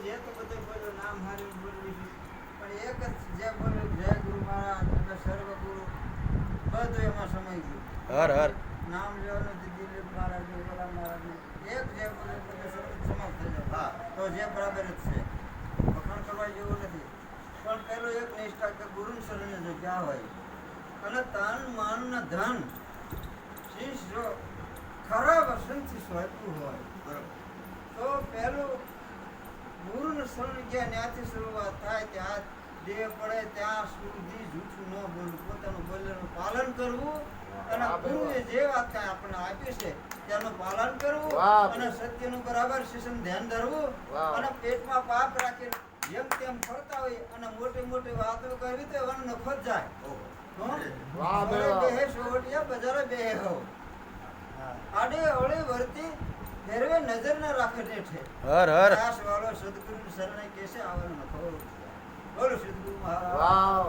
જે તો બધું બોલ્યું નામ બોલવું પણ એક જ જે બોલ્યું જય ગુરુ મહારાજ એટલે સર્વગુરુ બધું એમાં સમાઈ ગયું હર હર. નામ લેવાનું દિલીપ મહારાજ મહારાજ એક જે બોલે સમાપ્ત થઈ જે બરાબર જ છે વખાણ કરવા જેવું નથી પણ પેલું એક નિષ્ઠા કે ગુરુ શરણે જો ક્યાં હોય? અને તન મન ધન અસંથી સ્વાતું હોય તો પહેલું ગુરુનું શરણ જ્યાં ત્યાંથી શરૂઆત થાય ત્યાં દેહ પડે ત્યાં સુધી જૂઠું ન બોલવું પોતાનું બોલેલું પાલન કરવું અને ગુરુએ જે વાત કાંઈ આપણને આપી છે તેનું પાલન કરવું અને સત્યનું બરાબર શિક્ષણ ધ્યાન ધરવું. અને પેટમાં પાપ રાખીને જેમ તેમ ફરતા હોય અને મોટી મોટી વાતો કરવી તો વન નફત જાય? વાહ, બેહે સોવટિયા બજારે બેહે હો. આડે અવળે વર્તી ફેરવે નજર ન રાખે છે હર હર. દાસ વાળો સદગુરુ શરણે કેસે આવવાનું બોલો સદગુરુ મહારાજ. વાહ.